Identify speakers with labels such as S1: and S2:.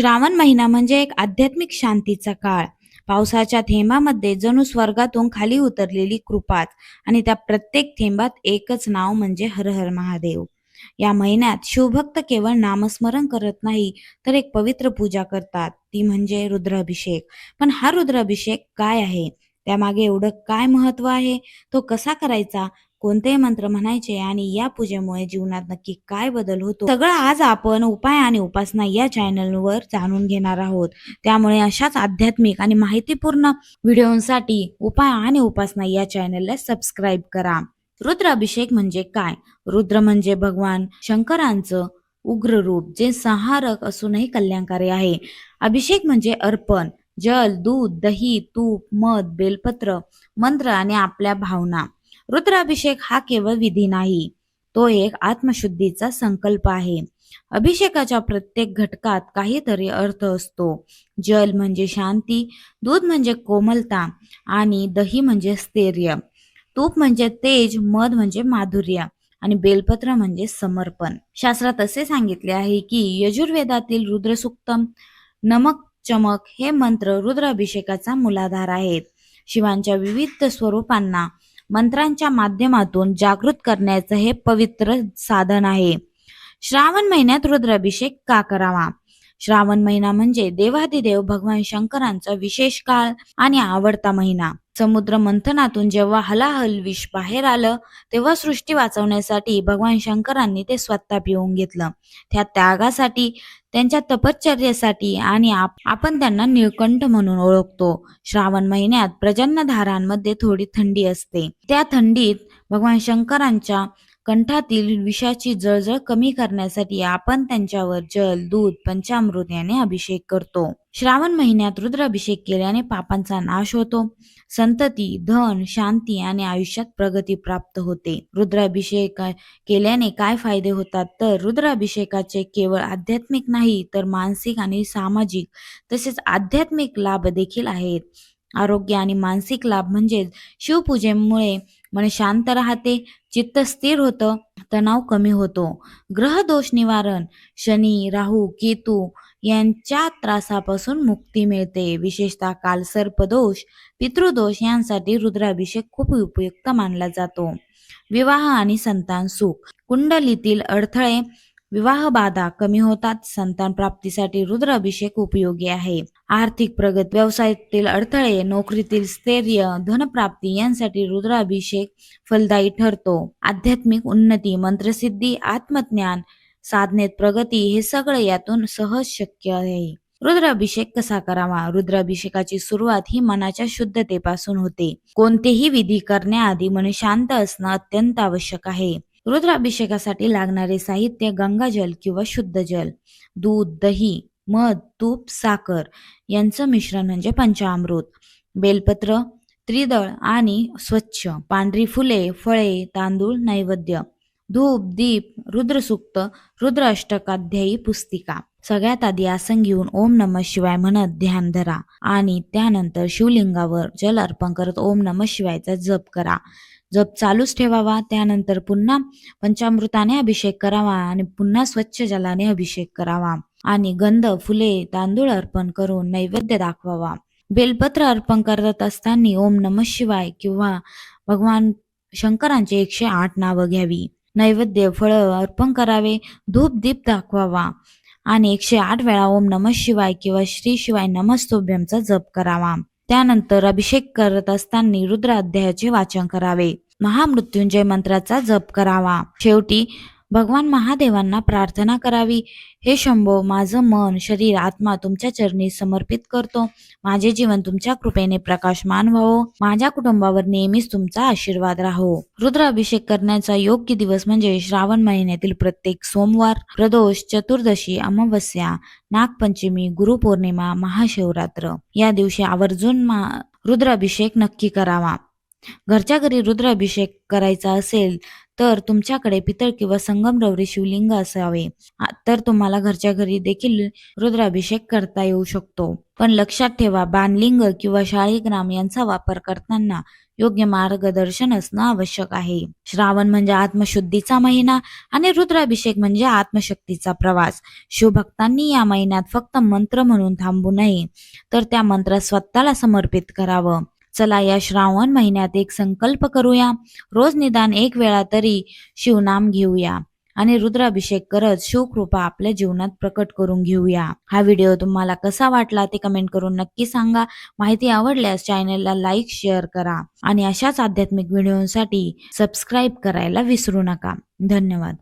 S1: श्रावण महिना म्हणजे एक आध्यात्मिक शांतीचा काळ. पावसाच्या थेंबामध्ये जणू स्वर्गातून खाली उतरलेली कृपाच आणि त्या प्रत्येक थेंबात एकच नाव म्हणजे हर हर महादेव. या महिन्यात शिवभक्त केवळ नामस्मरण करत नाही तर एक पवित्र पूजा करतात. ती म्हणजे रुद्राभिषेक. पण हा रुद्राभिषेक काय आहे? त्यामागे एवढं काय महत्त्व आहे? तो कसा करायचा? कोणते मंत्र म्हणायचे आणि या पूजेमुळे जीवनात नक्की काय बदल होतो? सगळं आज आपण उपाय आणि उपासना या चॅनलवर जाणून घेणार आहोत. त्यामुळे अशाच आध्यात्मिक आणि माहितीपूर्ण व्हिडिओंसाठी उपाय आणि उपासना या चॅनलला सबस्क्राईब करा. रुद्र अभिषेक म्हणजे काय? रुद्र म्हणजे भगवान शंकरांचं उग्र रूप जे संहारक असूनही कल्याणकारी आहे. अभिषेक म्हणजे अर्पण जल दूध दही तूप मध बेलपत्र मंत्र आणि आपल्या भावना. रुद्राभिषेक हा केवळ विधी नाही तो एक आत्मशुद्धीचा संकल्प आहे. अभिषेकाच्या प्रत्येक घटकात काहीतरी अर्थ असतो. जल म्हणजे शांती दूध म्हणजे कोमलता आणि दही म्हणजे स्थैर्य. तूप म्हणजे तेज मध म्हणजे माधुर्य आणि बेलपत्र म्हणजे समर्पण. शास्त्रात असे सांगितले आहे की यजुर्वेदातील रुद्रसुक्तम नमक चमक हे मंत्र रुद्राभिषेकाचा मूलाधार आहेत. शिवांच्या विविध स्वरूपांना मंत्रांच्या माध्यमातून जागृत करण्याचं हे पवित्र साधन आहे. श्रावण महिन्यात रुद्राभिषेक का करावा? श्रावण महिना म्हणजे देवादिदेव भगवान शंकरांचा विशेष काळ आणि आवडता महिना. समुद्र मंथनातून जेव्हा हलाहल विष बाहेर आलं तेव्हा सृष्टी वाचवण्यासाठी भगवान शंकरांनी ते स्वतः पिऊन घेतलं. त्या त्यागासाठी त्यांच्या तपश्चर्येसाठी आणि आपण त्यांना निळकंठ म्हणून ओळखतो. श्रावण महिन्यात प्रजन्नधारांमध्ये थोडी थंडी असते. त्या थंडीत भगवान शंकरांच्या कंठातील विषाची जळजळ कमी करण्यासाठी आपण त्यांच्यावर जल दूध पंचामृत याने अभिषेक करतो. श्रावण महिन्यात रुद्राभिषेक केल्याने पापांचा नाश होतो. संतती धन शांती आणि आयुष्यात प्रगती प्राप्त होते. रुद्राभिषेक केल्याने काय फायदे होतात? तर रुद्राभिषेकाचे केवळ आध्यात्मिक नाही तर मानसिक आणि सामाजिक तसेच आध्यात्मिक लाभ देखील आहेत. आरोग्य आणि मानसिक लाभ म्हणजेच शिवपूजेमुळे मन शांत राहते चित्त स्थिर होतं तणाव कमी होतो. ग्रह दोष निवारण शनी राहू केतू यांच्या त्रासापासून मुक्ती मिळते. विशेषतः कालसर्पदोष पितृदोष यांसाठी रुद्राभिषेक खूप उपयुक्त मानला जातो. विवाह आणि संतान सुख. कुंडलीतील अडथळे विवाह बाधा कमी होतात. संतान प्राप्तीसाठी रुद्राभिषेक उपयोगी आहे. आर्थिक प्रगत व्यवसायातील अडथळे नोकरीतील स्थैर्य धनप्राप्ती यांसाठी रुद्राभिषेक फलदायी ठरतो. आध्यात्मिक उन्नती मंत्रसिद्धी आत्मज्ञान साधनेत प्रगती हे सगळं यातून सहज शक्य आहे. रुद्राभिषेक कसा करावा? रुद्राभिषेकाची सुरुवात ही मनाच्या शुद्धतेपासून होते. कोणतेही विधी करण्याआधी मन शांत असणं अत्यंत आवश्यक आहे. रुद्राभिषेकासाठी लागणारे साहित्य गंगाजल किंवा शुद्ध जल दूध दही मध तूप साखर यांचं मिश्रण म्हणजे पंचामृत बेलपत्र त्रिदळ आणि स्वच्छ पांढरी फुले फळे तांदूळ नैवेद्य धूप दीप रुद्रसूक्त रुद्र अष्टकाध्यायी पुस्तिका. सगळ्यात आधी आसन घेऊन ओम नम शिवाय म्हणत ध्यान धरा आणि त्यानंतर शिवलिंगावर जल अर्पण करत ओम नम शिवायचा जप करा. जप चालूच ठेवावा त्यानंतर पुन्हा पंचामृताने अभिषेक करावा आणि पुन्हा स्वच्छ जलाने अभिषेक करावा आणि गंध फुले तांदूळ अर्पण करून नैवेद्य दाखवावा. बेलपत्र अर्पण करत असताना ओम नम शिवाय किंवा भगवान शंकरांचे एकशे आठ नावं घ्यावी. नैवेद्य फळ अर्पण करावे धूप दीप दाखवावा. आणि एकशे आठ वेळा ओम नम शिवाय किंवा श्री शिवाय नमस्तोभ्यमचा जप करावा. त्यानंतर अभिषेक करत असताना रुद्र अध्यायाचे वाचन करावे. महामृत्युंजय मंत्राचा जप करावा. शेवटी भगवान महादेवांना प्रार्थना करावी. हे शंभो माझं मन शरीर आत्मा तुमच्या चरणी समर्पित करतो. माझे जीवन तुमच्या कृपेने प्रकाशमान व्हावो. माझ्या कुटुंबावर नेहमीच तुमचा आशीर्वाद राहो. रुद्राभिषेक करण्याचा योग्य दिवस म्हणजे श्रावण महिन्यातील प्रत्येक सोमवार प्रदोष चतुर्दशी अमावस्या नागपंचमी गुरुपौर्णिमा महाशिवरात्र. या दिवशी आवर्जून मा रुद्राभिषेक नक्की करावा. घरच्या घरी रुद्राभिषेक करायचा असेल तर तुमच्याकडे पितळ किंवा संगमरवरी शिवलिंग असावे. तर तुम्हाला घरच्या घरी देखील रुद्राभिषेक करता येऊ शकतो. पण लक्षात ठेवा बाणलिंग किंवा शाळीग्राम यांचा वापर करताना योग्य मार्गदर्शन असणं आवश्यक आहे. श्रावण म्हणजे आत्मशुद्धीचा महिना आणि रुद्राभिषेक म्हणजे आत्मशक्तीचा प्रवास. शिवभक्तांनी या महिन्यात फक्त मंत्र म्हणून थांबू नये तर त्या मंत्रात स्वतःला समर्पित करावं. चला या श्रावण महिन्यात एक संकल्प करूया. रोज निदान एक वेळा तरी शिवनाम घेऊया. आणि रुद्राभिषेक करत शिवकृपा आपल्या जीवनात प्रकट करून घेऊया. हा व्हिडिओ तुम्हाला कसा वाटला ते कमेंट करून नक्की सांगा. माहिती आवडल्यास चॅनलला लाईक शेअर करा. आणि अशाच आध्यात्मिक व्हिडिओसाठी सबस्क्राईब करायला विसरू नका. धन्यवाद.